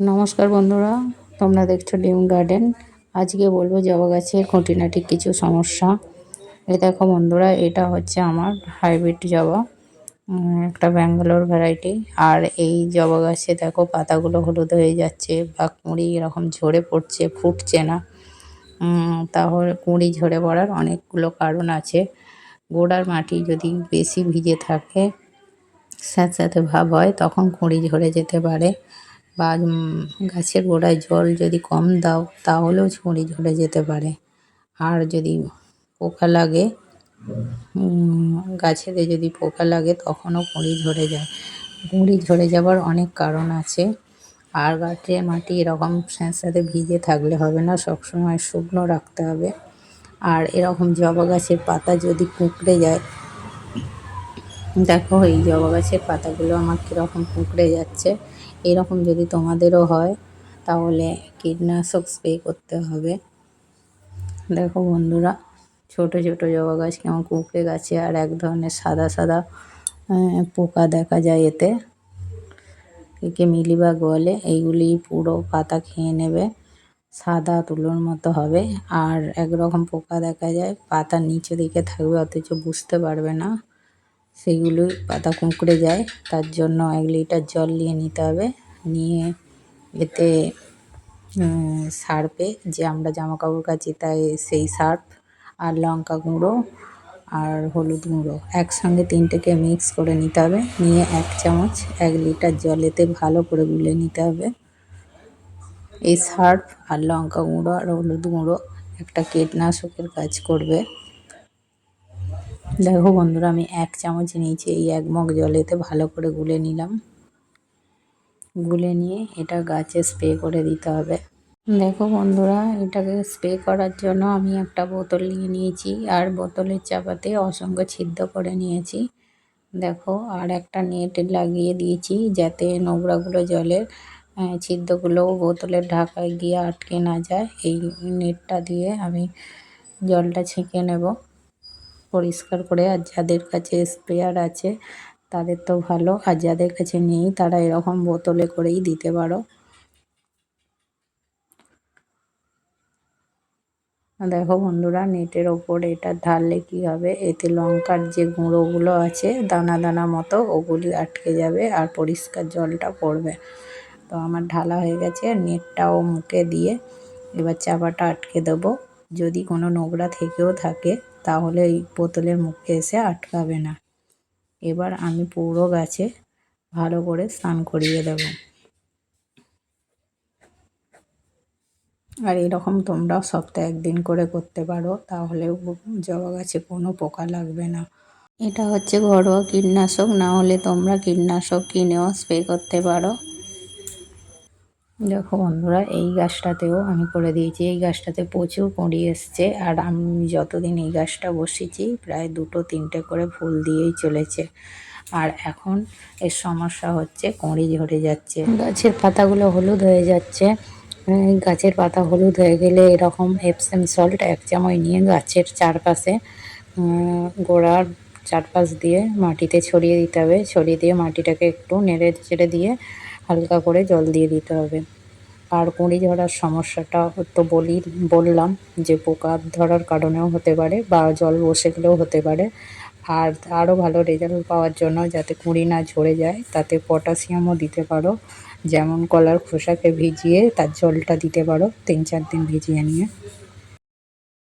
নমস্কার বন্ধুরা, তোমরা দেখছ ডিম গার্ডেন। আজকে বলব জবা গাছের খুঁটিনাটি কিছু সমস্যা। এই দেখো বন্ধুরা, এটা হচ্ছে আমার হাইব্রিড জবা একটা ব্যাঙ্গালোর ভ্যারাইটি। আর এই জবা গাছে দেখো পাতাগুলো হলুদ হয়ে যাচ্ছে, বা কুঁড়ি এরকম ঝরে পড়ছে, ফুটছে না। তাহলে কুঁড়ি ঝরে পড়ার অনেকগুলো কারণ আছে। গোড়ার মাটি যদি বেশি ভিজে থাকে, স্যাঁতস্যাঁতে ভাব হয়, তখন কুঁড়ি ঝরে যেতে পারে। বা গাছের গোড়ায় জল যদি কম দাও, তাহলেও কুঁড়ি ঝরে যেতে পারে। আর যদি পোকা লাগে গাছেতে যদি পোকা লাগে, তখনও কুঁড়ি ঝরে যায়। কুঁড়ি ঝরে যাবার অনেক কারণ আছে। আর গাছের মাটি এরকম স্যাঁতস্যাঁতে ভিজে থাকলে হবে না, সবসময় শুকনো রাখতে হবে। আর এরকম জবা গাছের পাতা যদি কুঁকড়ে যায়, দেখো এই জবা গাছের পাতাগুলো আমার কীরকম কুঁকড়ে যাচ্ছে। এরকম যদি তোমাদেরও হয়, তাহলে কীটনাশক স্প্রে করতে হবে। দেখো বন্ধুরা, ছোট ছোট জবা গাছ কেমন কুঁকড়ে গেছে আর এক ধরনের সাদা সাদা পোকা দেখা যায় এতে। একে মিলিবাগ বলে, এইগুলি পুরো পাতা খেয়ে নেবে, সাদা তুলোর মতো হবে। আর একরকম পোকা দেখা যায় পাতার নিচে দিকে থাকবে, অথচ বুঝতে পারবে না। সেইগুলোই পাতা কুঁকড়ে যায়। তার জন্য এক লিটার জল নিয়ে নিতে হবে। নিয়ে এতে সার্পে, যে আমরা জামা কাপড় কাচি তাই সেই সার্প আর লঙ্কা গুঁড়ো আর হলুদ গুঁড়ো একসঙ্গে তিনটেকে মিক্স করে নিতে হবে। নিয়ে এক চামচ এক লিটার জলেতে ভালো করে গুলে নিতে হবে। এই সার্ফ আর লঙ্কা গুঁড়ো আর হলুদ গুঁড়ো একটা কীটনাশকের কাজ করবে। দেখো বন্ধুরা, আমি এক চামচ নিয়েছি, এই এক মগ জলেতে ভালো করে গুলে নিলাম। গুলে নিয়ে এটা গাছে স্প্রে করে দিতে হবে। দেখো বন্ধুরা, এটাকে স্প্রে করার জন্য আমি একটা বোতল নিয়ে নিয়েছি, আর বোতলের চাপাতে অসংখ্য ছিদ্র করে নিয়েছি। দেখো, আর একটা নেট লাগিয়ে দিয়েছি, যাতে নোংরাগুলো জলের ছিদ্রগুলো বোতলের ঢাকায় গিয়ে আটকে না যায়। এই নেটটা দিয়ে আমি জলটা ছেঁকে নেব। পরিষ্কার করে আর যাদের কাছে স্প্রেয়ার আছে, তাদের তো ভালো। আর যাদের কাছে নেই, তারা এরকম বোতলে করেই দিতে পারো। দেখো বন্ধুরা, নেটের ওপর এটা ঢাললে কি হবে? এতে লঙ্কার যে গুঁড়োগুলো আছে, দানা দানা মতো, ওগুলি আটকে যাবে আর পরিষ্কার জলটা পড়বে। তো আমার ঢালা হয়ে গেছে নেটটাও মুখে দিয়ে এবার চাপাটা আটকে দেবো। যদি কোনো নোংরা থেকেও থাকে তাহলে এই বোতলের মুখে এসে আটকাবে না। এবার আমি পুরো গাছে ভালো করে স্নান করিয়ে দেবো। আর এরকম তোমরাও সপ্তাহে একদিন করে করতে পারো, তাহলে জবা গাছে কোনো পোকা লাগবে না। এটা হচ্ছে ঘরোয়া কীটনাশক, না হলে তোমরা কীটনাশক কিনেও স্প্রে করতে পারো। দেখো বন্ধুরা, এই গাছটাতেও আমি করে দিয়েছি। এই গাছটাতে প্রচুর কুঁড়ি এসছে আর আমি যতদিন এই গাছটা বসেছি, প্রায় দুটো তিনটে করে ফুল দিয়েই চলেছে। আর এখন এর সমস্যা হচ্ছে, কুঁড়ি ঝরে যাচ্ছে। গাছের পাতাগুলো হলুদ হয়ে যাচ্ছে। গাছের পাতা হলুদ হয়ে গেলে এরকম এপসেম সল্ট এক চামচ নিয়ে গাছের চারপাশে গোড়ার চারপাশ দিয়ে মাটিতে ছড়িয়ে দিতে হবে। ছড়িয়ে দিয়ে মাটিটাকে একটু নেড়ে চেড়ে দিয়ে হালকা করে জল দিয়ে দিতে হবে। আর কুঁড়ি ঝরার সমস্যাটা তো বলি, বললাম যে পোকা ধরার কারণেও হতে পারে বা জল বসে গেলেও হতে পারে। আর আরও ভালো রেজাল্ট পাওয়ার জন্য যাতে কুঁড়ি না ঝরে যায়, তাতে পটাশিয়ামও দিতে পারো। যেমন কলার খোসাকে ভিজিয়ে তার জলটা দিতে পারো, তিন চার দিন ভিজিয়ে নিয়ে।